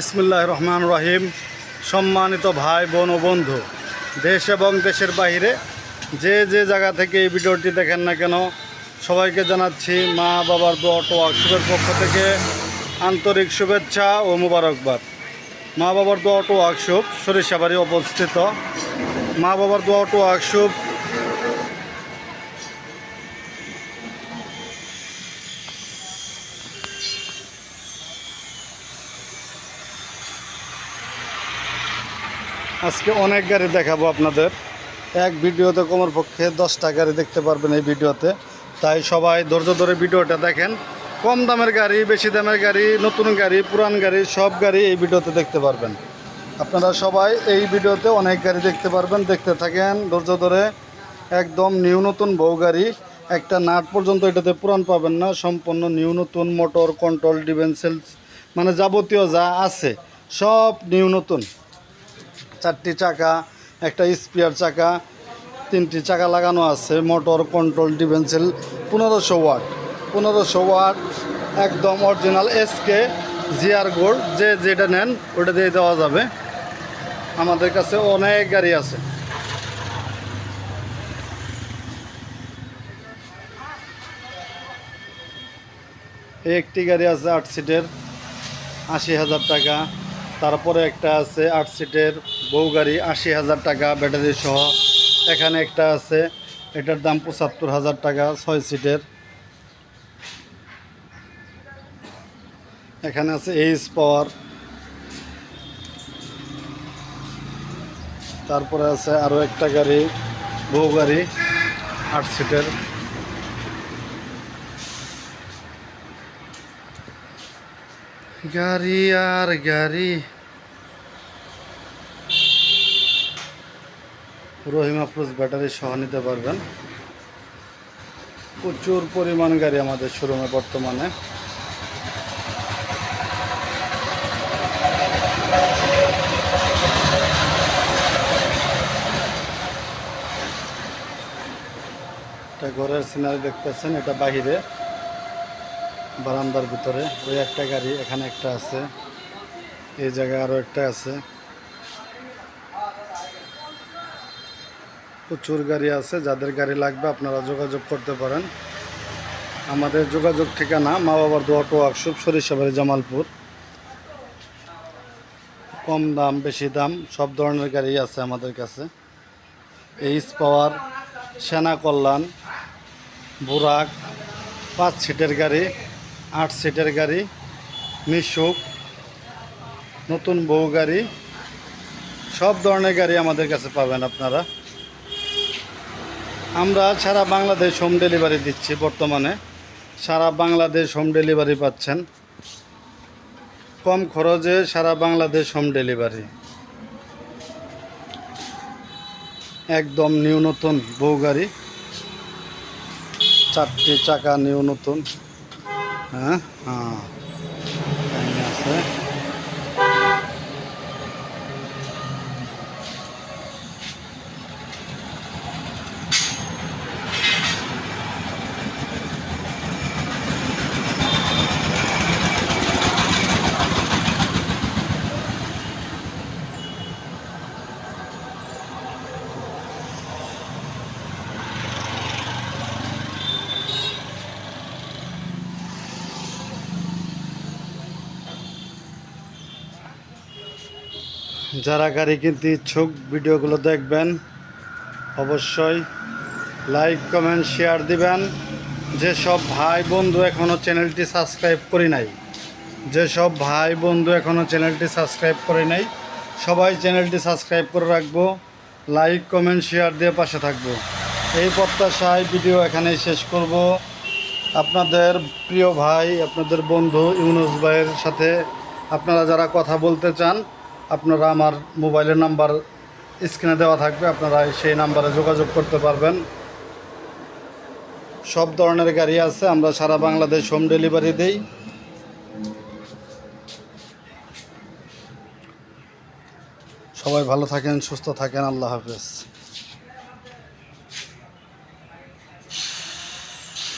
ইসমুল্লাহ রহমান রহিম সম্মানিত ভাই, বোন ও বন্ধু, দেশ এবং দেশের বাইরে যে যে জায়গা থেকে এই ভিডিওটি দেখেন না কেন, সবাইকে জানাচ্ছি মা বাবার দো অটো ওয়ার্কশপের পক্ষ থেকে আন্তরিক শুভেচ্ছা ও মুবারকবাদ। মা বাবার দো অটো ওয়ার্কশপ সরিষাবাড়ি অবস্থিত। মা বাবার দো অটো ওয়ার্কশপ আজকে অনেক গাড়ি দেখাবো আপনাদের। এক ভিডিওতে কমার পক্ষে দশটা গাড়ি দেখতে পারবেন এই ভিডিওতে। তাই সবাই ধৈর্য ধরে ভিডিওটা দেখেন। কম দামের গাড়ি, বেশি দামের গাড়ি, নতুন গাড়ি, পুরান গাড়ি, সব গাড়ি এই ভিডিওতে দেখতে পারবেন। আপনারা সবাই এই ভিডিওতে অনেক গাড়ি দেখতে পারবেন, দেখতে থাকেন, ধৈর্য ধরে। একদম নিউ নতুন বউ গাড়ি। একটা নাট পর্যন্ত এটাতে পুরান পাবেন না, সম্পূর্ণ নিউ নতুন মোটর, কন্ট্রোল ডিভেন্সেলস মানে যাবতীয় যা আছে, সব নিউ নতুন। চারটি চাকা, একটা স্পিয়ার চাকা, তিনটি চাকা লাগানো আছে, মোটর কন্ট্রোল ডিভেন্সেল পনেরোশো ওয়াট। পনেরোশো ওয়াট, একদম অরিজিনাল এসকে জিআর গোল্ড যে যেটা নেন ওটা দিয়ে দেওয়া যাবে। আমাদের কাছে অনেক গাড়ি আছে। একটি গাড়ি আছে আট সিটের, আশি হাজার টাকা। তারপরে একটা আছে আট সিটের বউ গাড়ি আশি হাজার টাকা ব্যাটারি সহ। এখানে একটা আছে, এটার দাম পঁচাত্তর হাজার টাকা, ছয় সিটের। এখানে আছে এইচ পাওয়ার। তারপরে আছে আরও একটা গাড়ি বউ গাড়ি, আট সিটের। গাড়ি আর গাড়ি। রহিম আফরোজ ব্যাটারি সহ নিতে পারবেন। প্রচুর পরিমাণ গাড়ি আমাদের শোরুমে বর্তমানে। এটা ঘরের সিনারি দেখতেছেন, এটা বাহিরে, বারান্দার ভিতরে। ওই একটা গাড়ি, এখানে একটা আছে। এই জায়গায় আরও একটা আছে। প্রচুর গাড়ি আছে, যাদের গাড়ি লাগবে আপনারা যোগাযোগ করতে পারেন। আমাদের যোগাযোগ ঠিকানা মা বাবার দোয়াটো ওয়ার্কশপ, সরিষাবাড়ি, জামালপুর। কম দাম, বেশি দাম, সব ধরনের গাড়ি আছে আমাদের কাছে। এইচ পাওয়ার, সেনা কল্যাণ, বুরাক, পাঁচ সিটের গাড়ি, আট সিটের গাড়ি, মিশুক, নতুন বউ গাড়ি, সব ধরনের গাড়ি আমাদের কাছে পাবেন আপনারা। আমরা সারা বাংলাদেশ হোম ডেলিভারি দিচ্ছি বর্তমানে। সারা বাংলাদেশ হোম ডেলিভারি পাচ্ছেন। কম খরচে সারা বাংলাদেশ হোম ডেলিভারি। একদম নিউ নতুন বউ গাড়ি। চারটি চাকা নিউ নতুন। হ্যাঁ হ্যাঁ। যারা গাড়ি কিনতে ইচ্ছুক, ভিডিওগুলো দেখবেন। অবশ্যই লাইক কমেন্ট শেয়ার দিবেন। যেসব ভাই বন্ধু এখনও চ্যানেলটি সাবস্ক্রাইব করি নাই, যেসব ভাই বন্ধু এখনও চ্যানেলটি সাবস্ক্রাইব করে নাই, সবাই চ্যানেলটি সাবস্ক্রাইব করে রাখব লাইক কমেন্ট শেয়ার দিয়ে পাশে থাকব। এই প্রত্যাশায় ভিডিও এখানেই শেষ করব। আপনাদের প্রিয় ভাই, আপনাদের বন্ধু ইউনুস ভাইয়ের সাথে আপনারা যারা কথা বলতে চান আপনারা আমার মোবাইলের নাম্বার স্ক্রিনে দেওয়া থাকবে, আপনারা সেই নাম্বারে যোগাযোগ করতে পারবেন। সব ধরনের গাড়ি আছে, আমরা সারা বাংলাদেশ হোম ডেলিভারি দিই। সবাই ভালো থাকেন, সুস্থ থাকেন, আল্লাহ হাফেজ।